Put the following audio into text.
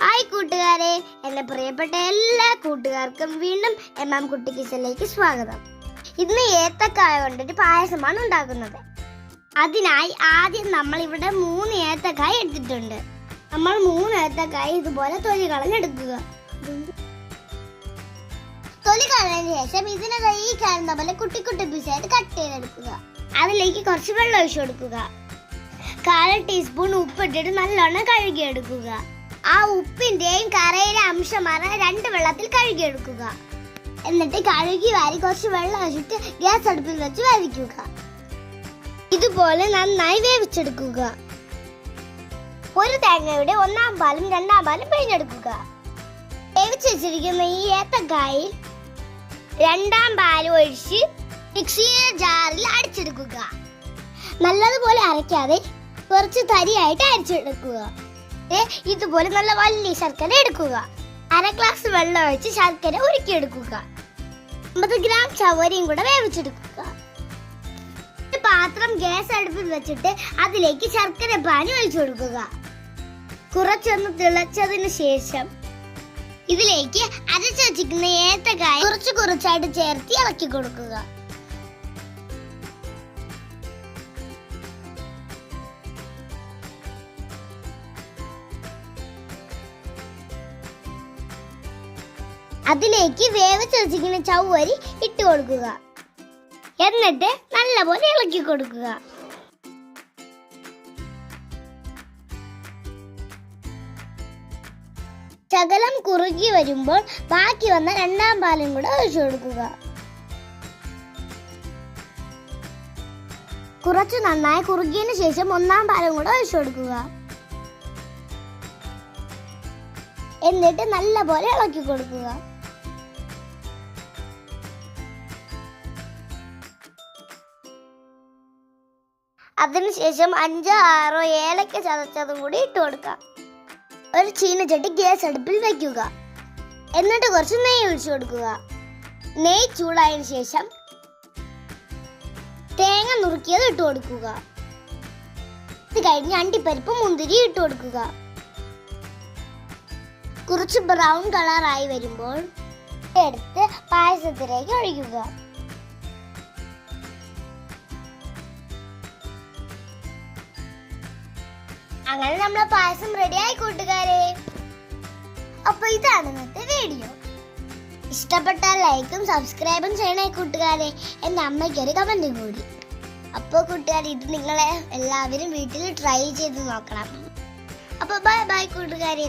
Hi കൂട്ടുകാരെ. എന്റെ പ്രിയപ്പെട്ട എല്ലാ കൂട്ടുകാർക്കും വീണ്ടും എം എം കുട്ടി കിച്ചനിലേക്ക് സ്വാഗതം. ഇന്ന് ഏത്തക്കായ കൊണ്ടൊരു പായസമാണ് ഉണ്ടാക്കുന്നത്. അതിനായി ആദ്യം നമ്മൾ ഇവിടെ മൂന്ന് ഏത്തക്കായ എടുത്തിട്ടുണ്ട്. നമ്മൾ മൂന്ന് ഏത്തക്കായ ഇതുപോലെ തൊലി കളഞ്ഞെടുക്കുക. തൊലി കളഞ്ഞതിന് ശേഷം ഇതിനെ ഈ കാണുന്ന പോലെ കുട്ടി കുട്ടി പീസായിട്ട് കട്ട് ചെയ്തെടുക്കുക. അതിലേക്ക് കുറച്ച് വെള്ളം ഒഴിച്ചു കൊടുക്കുക. കാൽ ടീസ്പൂൺ ഉപ്പിട്ടിട്ട് നല്ലോണം കഴുകിയെടുക്കുക. ആ ഉപ്പിന്റെയും കറയിലെ അംശം മാറാൻ രണ്ട് വെള്ളത്തിൽ കഴുകിയെടുക്കുക. എന്നിട്ട് കഴുകി വാരി കുറച്ച് വെള്ളം ഒഴിച്ചിട്ട് ഗ്യാസ് അടുപ്പിൽ വെച്ച് വേവിക്കുക ഇതുപോലെ നന്നായി വേവിച്ചെടുക്കുക. ഒരു തേങ്ങയുടെ ഒന്നാം പാലും രണ്ടാം പാലും പിഴിഞ്ഞെടുക്കുക. വേവിച്ച് വെച്ചിരിക്കുന്ന ഈ ഏത്തക്കായിൽ രണ്ടാം പാൽ ഒഴിച്ച് മിക്സിയുടെ ജാറിൽ അടിച്ചെടുക്കുക. നല്ലതുപോലെ അരയ്ക്കാതെ കുറച്ച് തരിയായിട്ട് അരിച്ചെടുക്കുക. ഇതുപോലെ നല്ല വലിയ ശർക്കര എടുക്കുക. അര ഗ്ലാസ് വെള്ളം ഒഴിച്ച് ശർക്കര ഉരുക്കിയെടുക്കുക. അമ്പത് ഗ്രാം ചവരയും കൂടെ വേവിച്ചെടുക്കുക. പാത്രം ഗ്യാസ് അടുപ്പിൽ വെച്ചിട്ട് അതിലേക്ക് ശർക്കര പാനി ഒഴിച്ചു കൊടുക്കുക. കുറച്ചൊന്ന് തിളച്ചതിന് ശേഷം ഇതിലേക്ക് അരച്ചു ഏത്തക്കായ കുറച്ച് കുറച്ചായിട്ട് ചേർത്ത് ഇളക്കി കൊടുക്കുക. അതിലേക്ക് വേവിച്ച് വെച്ചിരിക്കുന്ന ചവ്വരി ഇട്ട് കൊടുക്കുക. എന്നിട്ട് നല്ലപോലെ ഇളക്കി കൊടുക്കുക. ശകലം കുറുകി വരുമ്പോൾ ബാക്കി വന്ന രണ്ടാം പാലും കൂടെ ഒഴിച്ചു കൊടുക്കുക. കുറച്ച് നന്നായി കുറുകിയതിന് ശേഷം ഒന്നാം പാലും കൂടെ ഒഴിച്ചു കൊടുക്കുക. എന്നിട്ട് നല്ലപോലെ ഇളക്കി കൊടുക്കുക. അതിനുശേഷം അഞ്ചോ ആറോ ഏലക്ക ചതച്ചതും കൂടി ഇട്ട് കൊടുക്കാം. ഒരു ചീനച്ചട്ടി ഗ്യാസ് അടുപ്പിൽ വയ്ക്കുക. എന്നിട്ട് കുറച്ച് നെയ്യ് ഒഴിച്ചു കൊടുക്കുക. നെയ്യ് ചൂടായതിനു ശേഷം തേങ്ങ നുറുക്കിയത് ഇട്ട് കൊടുക്കുക. ഇത് കഴിഞ്ഞ് അണ്ടിപ്പരിപ്പ് മുന്തിരി ഇട്ട് കൊടുക്കുക. കുറച്ച് ബ്രൗൺ കളറായി വരുമ്പോൾ എടുത്ത് പായസത്തിലേക്ക് ഒഴിക്കുക. അങ്ങനെ നമ്മളെ പായസം റെഡി ആയി കൂട്ടുകാരെ. അപ്പൊ ഇതാണ് ഇന്നത്തെ വീഡിയോ ഇഷ്ടപ്പെട്ടാൽ ലൈക്കും സബ്സ്ക്രൈബും ചെയ്യണേ കൂട്ടുകാരെ. എന്റെ അമ്മയ്ക്ക് ഒരു കമന്റും കൂടി. അപ്പോൾ കൂട്ടുകാർ ഇത് നിങ്ങളെ എല്ലാവരും വീട്ടിൽ ട്രൈ ചെയ്ത് നോക്കണം. അപ്പോൾ ബൈ ബൈ കൂട്ടുകാരെ.